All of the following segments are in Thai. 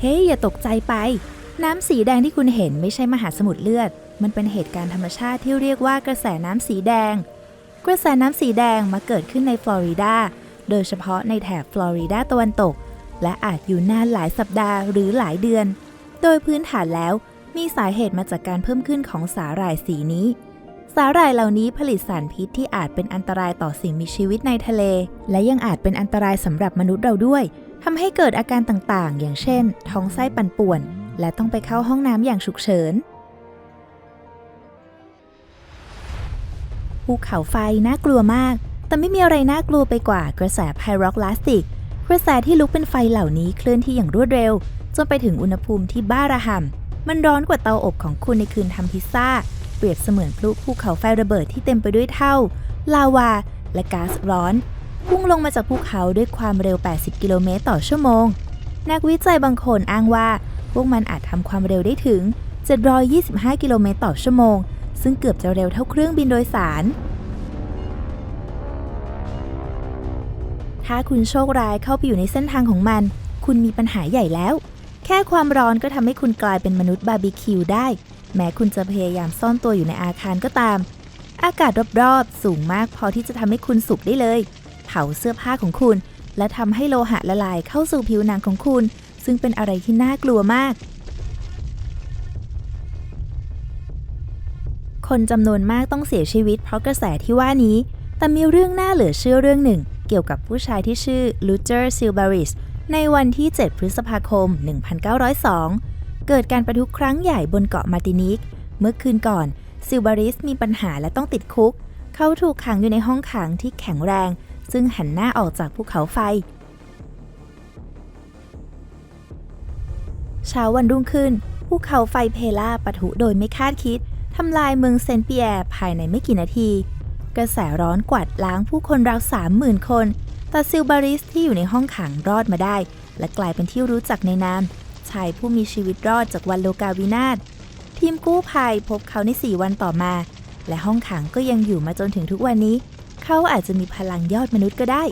เฮ้ยอย่าตกใจไป น้ำสีแดงที่คุณเห็นไม่ใช่มหาสมุทรเลือด มันเป็นเหตุการณ์ธรรมชาติที่เรียกว่ากระแสน้ำสีแดง กระแสน้ำสีแดงมาเกิดขึ้นในฟลอริดา โดยเฉพาะในแถบฟลอริดาตะวันตก และอาจอยู่นานหลายสัปดาห์หรือหลายเดือน โดยพื้นฐานแล้วมีสาเหตุมาจากการเพิ่มขึ้นของสาหร่ายสีนี้ สาหร่ายเหล่านี้ผลิตสารพิษที่อาจเป็นอันตรายต่อสิ่งมีชีวิตในทะเล และยังอาจเป็นอันตรายสำหรับมนุษย์เราด้วย ทำให้เกิดอาการต่างๆ อย่างเช่น ท้องไส้ปั่นป่วน และต้องไปเข้าห้องน้ำอย่างฉุกเฉินภูเขาไฟน่ากลัวมาก แต่ไม่มีอะไรน่ากลัวไปกว่ากระแสไพร็อกลาสติก กระแสที่ลุกเป็นไฟเหล่านี้เคลื่อนที่อย่างรวดเร็ว จนไปถึงอุณหภูมิที่บ้าระห่ำมันร้อนกว่าเตาอบของคุณในคืนทำพิซซ่า เปรียบเสมือนพลุภูเขาไฟระเบิดที่เต็มไปด้วยเท่า ลาวา และก๊าซร้อน พุ่งลงมาจากภูเขาด้วยความเร็ว 80 กิโลเมตรต่อชั่วโมง นักวิจัยบางคนอ้างว่า พวกมันอาจทำความเร็วได้ถึง 725 กิโลเมตรต่อชั่วโมง ซึ่งเกือบจะเร็วเท่าเครื่องบินโดยสาร ถ้าคุณโชคร้ายเข้าไปอยู่ในเส้นทางของมัน คุณมีปัญหาใหญ่แล้ว แค่ความร้อนก็ทำให้คุณกลายเป็นมนุษย์บาร์บีคิวได้ แม้คุณจะพยายามซ่อนตัวอยู่ในอาคารก็ตาม อากาศรอบๆ สูงมากพอที่จะทำให้คุณสุกได้เลย เผาเสื้อผ้าของคุณ และทำให้โลหะละลายเข้าสู่ผิวหนังของคุณ ซึ่งเป็นอะไรที่น่ากลัวมาก คนจำนวนมากต้องเสียชีวิตเพราะกระแสที่ว่านี้ แต่มีเรื่องน่าเหลือเชื่อเรื่องหนึ่ง เกี่ยวกับผู้ชายที่ชื่อลูเจอร์ซิลบาริสในวันที่ 7 พฤษภาคม 1902 เกิดการประทุครั้งใหญ่บนเกาะมาตินิก เมื่อคืนก่อน ซิลบาริสมีปัญหาและต้องติดคุก เขาถูกขังอยู่ในห้องขังที่แข็งแรง ซึ่งหันหน้าออกจากภูเขาไฟ เช้าวันรุ่งขึ้นภูเขาไฟเพลาปะทุโดยไม่คาดคิดทำลายเมืองเซนเปียร์ภายในไม่กี่นาที กระแสร้อนกวาดล้างผู้คนราวสามหมื่นคนแต่ซิลบาริสที่อยู่ในห้องขังรอดมาได้ และกลายเป็นที่รู้จักในนามชายผู้มีชีวิตรอดจากวันโลกาวินาศทีมกู้ภัยพบเขาใน 4 วันต่อมา และห้องขังก็ยังอยู่มาจนถึงทุกวันนี้ เขาอาจจะมีพลังยอดมนุษย์ก็ได้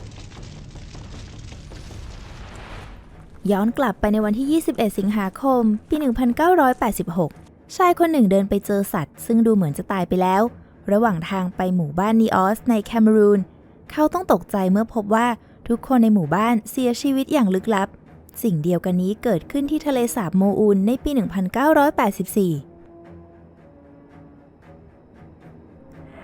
ย้อนกลับไปในวันที่ 21 สิงหาคม ปี 1986 ชายคนหนึ่งเดินไปเจอสัตว์ ซึ่งดูเหมือนจะตายไปแล้ว ระหว่างทางไปหมู่บ้านนีออสในแคเมรูน เขาต้องตกใจเมื่อพบว่าทุกคนในหมู่บ้านเสียชีวิตอย่างลึกลับ สิ่งเดียวกันนี้เกิดขึ้นที่ทะเลสาบโมอูนในปี 1984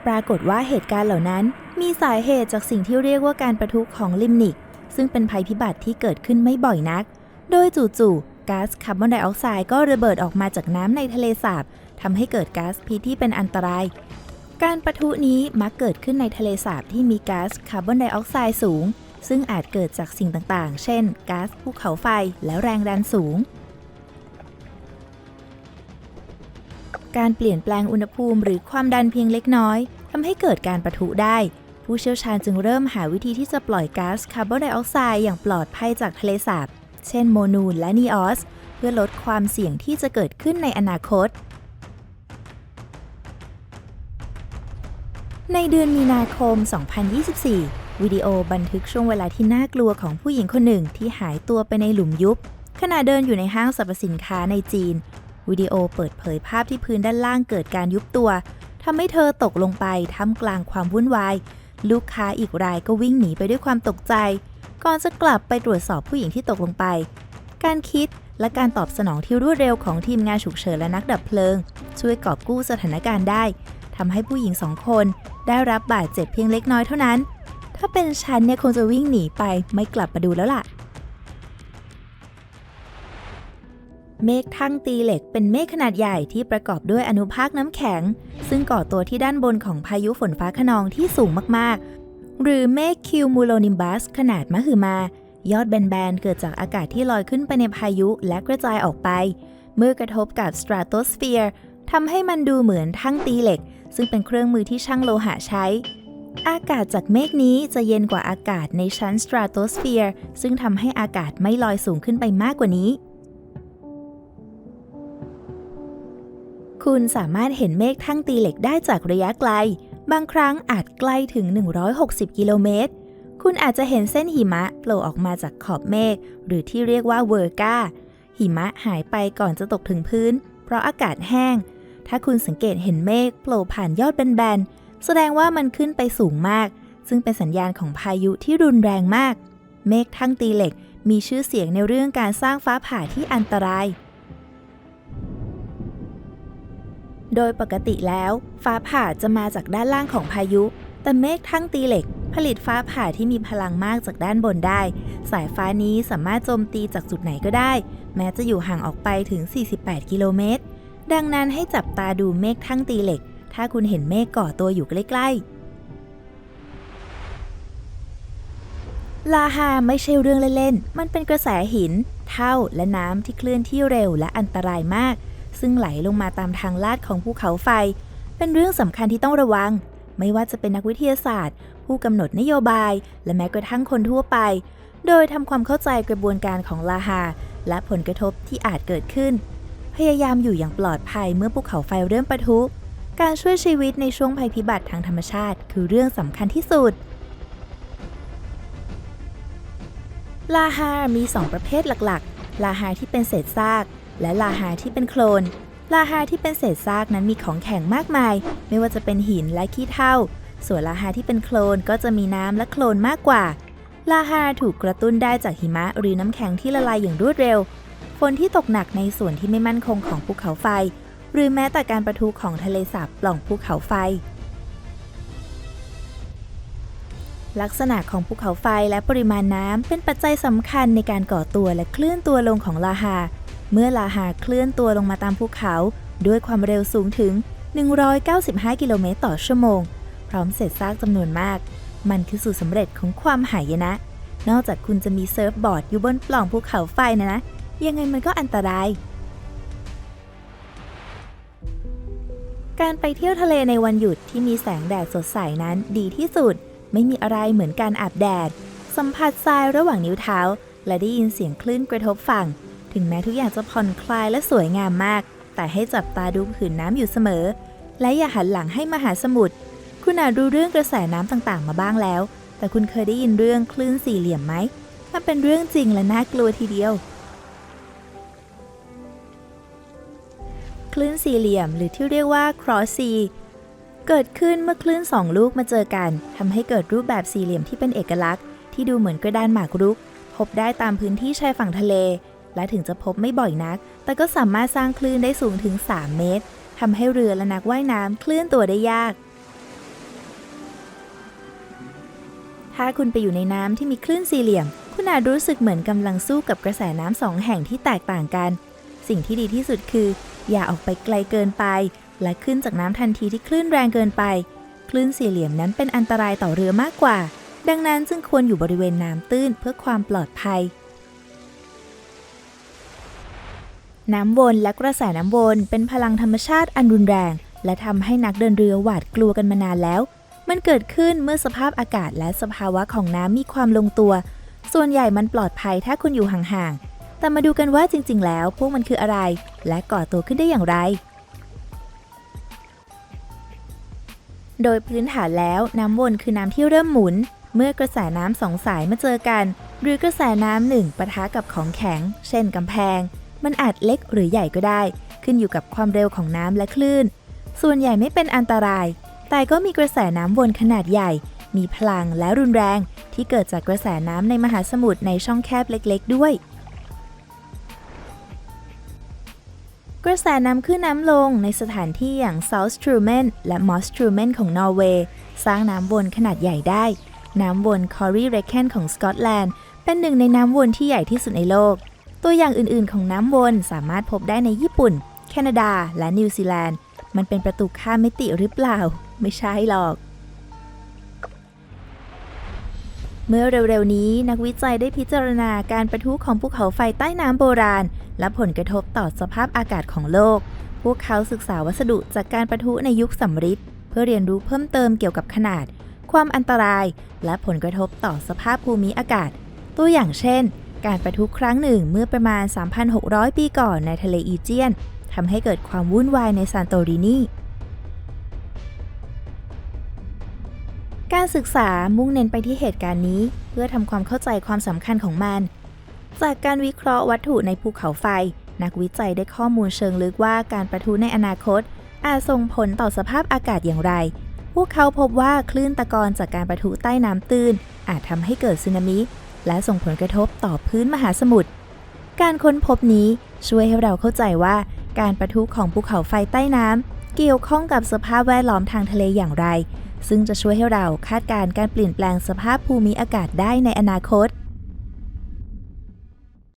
ปรากฏว่าเหตุการณ์เหล่านั้น มีสาเหตุจากสิ่งที่เรียกว่าการประทุของลิมนิก ซึ่งเป็นภัยพิบัติที่เกิดขึ้นไม่บ่อยนัก โดยจู่ๆก๊าซคาร์บอนไดออกไซด์ก็ระเบิดออกมาจากน้ำในทะเลสาบทำให้เกิดก๊าซพิษที่เป็นอันตราย การประทุนี้มักเกิดขึ้นในทะเลสาบที่มีก๊าซคาร์บอนไดออกไซด์สูง ซึ่งอาจเกิดจากสิ่งต่างๆ เช่นก๊าซภูเขาไฟและแรงดันสูงการเปลี่ยนแปลงอุณหภูมิหรือความดันเพียงเล็กน้อยทำให้เกิดการประทุได้ ผู้เชี่ยวชาญจึงเริ่มหาวิธีที่จะปล่อยก๊าซคาร์บอนไดออกไซด์อย่างปลอดภัยจากทะเลสาบ เช่นโมนูลและนีออส เพื่อลดความเสี่ยงที่จะเกิดขึ้นในอนาคต ในเดือนมีนาคม 2024 วิดีโอบันทึกช่วงเวลาที่น่ากลัวของผู้หญิงคนหนึ่งที่หายตัวไปในหลุมยุบ ขณะเดินอยู่ในห้างสรรพสินค้าในจีน วิดีโอเปิดเผยภาพที่พื้นด้านล่างเกิดการยุบตัวทำให้เธอตกลงไปท่ามกลางความวุ่นวาย ลูกค้าอีกรายก็วิ่งหนีไปด้วยความตกใจ ก่อนจะกลับไปตรวจสอบผู้หญิงที่ตกลงไป การคิดและการตอบสนองที่รวดเร็วของทีมงานฉุกเฉินและนักดับเพลิง ช่วยกอบกู้สถานการณ์ได้ทำให้ผู้หญิงสองคน ได้รับบาดเจ็บเพียงเล็กน้อยเท่านั้น ถ้าเป็นฉันเนี่ยคงจะวิ่งหนีไปไม่กลับมาดูแล้วล่ะ เมฆทั่งตีเหล็กเป็นเมฆขนาดใหญ่ที่ประกอบด้วยอนุภาคน้ำแข็ง ซึ่งก่อตัวที่ด้านบนของพายุฝนฟ้าขนองที่สูงมากๆ หรือเมฆคิวมูโลนิมบัสขนาดมหึมา ยอดแบนๆ เกิดจากอากาศที่ลอยขึ้นไปในพายุและกระจายออกไป เมื่อกระทบกับสตราโตสเฟียร์ทำให้มันดูเหมือนทั่งตีเหล็ก ซึ่งเป็นเครื่องมือที่ช่างโลหะใช้อากาศจากเมฆนี้จะเย็นกว่าอากาศในชั้นสตราโตสเฟียร์ซึ่งทำให้อากาศไม่ลอยสูงขึ้นไปมากกว่านี้ คุณสามารถเห็นเมฆทั้งตีเหล็กได้จากระยะไกล บางครั้งอาจไกล้ถึง 160 กิโลเมตร คุณอาจจะเห็นเส้นหิมะโผล่ออกมาจากขอบเมฆหรือที่เรียกว่าเวอร์กาหิมะหายไปก่อนจะตกถึงพื้น เพราะอากาศแห้ง ถ้าคุณสังเกตเห็นเมฆโผล่ผ่านยอดแบนๆ แสดงว่ามันขึ้นไปสูงมาก ซึ่งเป็นสัญญาณของพายุที่รุนแรงมาก เมฆทั้งตีเหล็กมีชื่อเสียงในเรื่องการสร้างฟ้าผ่าที่อันตราย โดยปกติแล้วฟ้าผ่าจะมาจากด้านล่างของพายุ แต่เมฆทั้งตีเหล็ก ผลิตฟ้าผ่าที่มีพลังมากจากด้านบนได้ สายฟ้านี้สามารถโจมตีจากจุดไหนก็ได้ แม้จะอยู่ห่างออกไปถึง 48 กิโลเมตร ดังนั้นให้จับตาดูเมฆทั้งตีเหล็ก ถ้าคุณเห็นเมฆก่อตัวอยู่ใกล้ๆ ลาฮาไม่ใช่เรื่องเล่นๆ มันเป็นกระแสหิน เท่าและน้ำที่เคลื่อนที่เร็วและอันตรายมาก ซึ่งไหลลงมาตามทางลาดของภูเขาไฟ เป็นเรื่องสำคัญที่ต้องระวัง ไม่ว่าจะเป็นนักวิทยาศาสตร์ ผู้กำหนดนโยบาย และแม้กระทั่งคนทั่วไป โดยทำความเข้าใจกระบวนการของลาฮาและผลกระทบที่อาจเกิดขึ้น พยายามอยู่อย่างปลอดภัยเมื่อภูเขาไฟเริ่มปะทุ การช่วยชีวิตในช่วงภัยพิบัติทางธรรมชาติ คือเรื่องสำคัญที่สุดลาฮามี 2 ประเภทหลักๆ ลาฮาที่เป็นเศษซาก และลาฮาที่เป็นโคลน ลาฮาที่เป็นเศษซากนั้นมีของแข็งมากมาย ไม่ว่าจะเป็นหินและขี้เถ้า ส่วนลาฮาที่เป็นโคลนก็จะมีน้ำและโคลนมากกว่า ลาฮาถูกกระตุ้นได้จากหิมะหรือน้ำแข็งที่ละลายอย่างรวดเร็ว ฝนที่ตกหนักในส่วนที่ไม่มั่นคงของภูเขาไฟ หรือแม้แต่การประทุของทะเลสาบปล่องภูเขาไฟลักษณะของภูเขาไฟและปริมาณน้ำเป็นปัจจัยสำคัญในการก่อตัวและเคลื่อนตัวลงของลาฮา เมื่อลาฮาเคลื่อนตัวลงมาตามภูเขา ด้วยความเร็วสูงถึง 195 กิโลเมตรต่อชั่วโมง พร้อมเศษซากจำนวนมาก มันคือสูตรสำเร็จของความหายนะ นอกจากคุณจะมีเซิร์ฟบอร์ดอยู่บนปล่องภูเขาไฟนะนะ ยังไงมันก็อันตราย การไปเที่ยวทะเลในวันหยุดที่มีแสงแดดสดใสนั้นดีที่สุด ไม่มีอะไรเหมือนการอาบแดด สัมผัสทรายระหว่างนิ้วเท้า และได้ยินเสียงคลื่นกระทบฝั่ง ถึงแม้ทุกอย่างจะผ่อนคลายและสวยงามมาก แต่ให้จับตาดูผืนน้ำอยู่เสมอ และอย่าหันหลังให้มหาสมุทรคุณอาจรู้เรื่องกระแสน้ำต่างๆ มาบ้างแล้ว แต่คุณเคยได้ยินเรื่องคลื่นสี่เหลี่ยมไหมมันเป็นเรื่องจริงและน่ากลัวทีเดียว คลื่นสี่เหลี่ยมหรือที่เรียกว่า cross sea เกิดขึ้นเมื่อคลื่นสองลูกมาเจอกันทำให้เกิดรูปแบบสี่เหลี่ยมที่เป็นเอกลักษณ์ ที่ดูเหมือนกระดานหมากรุก พบได้ตามพื้นที่ชายฝั่งทะเล และถึงจะพบไม่บ่อยนัก แต่ก็สามารถสร้างคลื่นได้สูงถึง 3 เมตรทำให้เรือและนักว่ายน้ำเคลื่อนตัวได้ยาก ถ้าคุณไปอยู่ในน้ำที่มีคลื่นสี่เหลี่ยม คุณอาจรู้สึกเหมือนกำลังสู้กับกระแสน้ำสองแห่งที่แตกต่างกัน สิ่งที่ดีที่สุดคือ อย่าออกไปไกลเกินไป และขึ้นจากน้ำทันทีที่คลื่นแรงเกินไป คลื่นสี่เหลี่ยมนั้นเป็นอันตรายต่อเรือมากกว่า ดังนั้นจึงควรอยู่บริเวณน้ำตื้นเพื่อความปลอดภัย น้ำวนและกระแสน้ำวนเป็นพลังธรรมชาติอันรุนแรง และทำให้นักเดินเรือหวาดกลัวกันมานานแล้ว มันเกิดขึ้นเมื่อสภาพอากาศและสภาวะของน้ำมีความลงตัว ส่วนใหญ่มันปลอดภัยถ้าคุณอยู่ห่างๆ แต่มาดูกันว่าจริง ๆ แล้ว พวกมันคืออะไร และก่อตัวขึ้นได้อย่างไร โดยพื้นฐานแล้วน้ำวนคือน้ำที่เริ่มหมุน เมื่อกระแสน้ำสองสายมาเจอกัน หรือกระแสน้ำหนึ่งปะทะกับของแข็ง เช่นกำแพง มันอาจเล็กหรือใหญ่ก็ได้ ขึ้นอยู่กับความเร็วของน้ำและคลื่น ส่วนใหญ่ไม่เป็นอันตราย แต่ก็มีกระแสน้ำวนขนาดใหญ่ มีพลังและรุนแรง ที่เกิดจากกระแสน้ำในมหาสมุทรในช่องแคบเล็ก ๆ ด้วย กระแสน้ำขึ้นน้ำลงในสถานที่อย่าง South s t r u m e n และ Moss s t r u m e n ของนอร์เวย์สร้างน้ำวนขนาดใหญ่ได้ น้ำวน c o r r y r e c k e n ของสกอตแลนด์เป็นหนึ่งในน้ำวนที่ใหญ่ที่สุดในโลก ตัวอย่างอื่นๆ ของน้ำวนสามารถพบได้ในญี่ปุ่น แคนาดา และนิวซีแลนด์ มันเป็นประตูข้ามมิติหรือเปล่า ไม่ใช่หรอก เมื่อเร็วๆ นี้นักวิจัยได้พิจารณาการประทุของภูเขาไฟใต้น้ำโบราณ และผลกระทบต่อสภาพอากาศของโลก พวกเขาศึกษาวัสดุจากการประทุในยุคสำริดเพื่อเรียนรู้เพิ่มเติมเกี่ยวกับขนาด ความอันตราย และผลกระทบต่อสภาพภูมิอากาศ ตัวอย่างเช่น การประทุครั้งหนึ่งเมื่อประมาณ 3,600 ปีก่อนในทะเลอีเจียนทำให้เกิดความวุ่นวายในซานโตรินีการศึกษามุ่งเน้นไปที่เหตุการณ์นี้ เพื่อทำความเข้าใจความสำคัญของมัน จากการวิเคราะห์วัตถุในภูเขาไฟ นักวิจัยได้ข้อมูลเชิงลึกว่าการประทุในอนาคต อาจส่งผลต่อสภาพอากาศอย่างไร พวกเขาพบว่าคลื่นตะกอนจากการประทุใต้น้ำตื้น อาจทำให้เกิดสึนามิ และส่งผลกระทบต่อพื้นมหาสมุทร การค้นพบนี้ช่วยให้เราเข้าใจว่าการประทุของภูเขาไฟใต้น้ำเกี่ยวข้องกับสภาพแวดล้อมทางทะเลอย่างไร ซึ่งจะช่วยให้เราคาดการณ์การเปลี่ยนแปลงสภาพภูมิอากาศได้ในอนาคต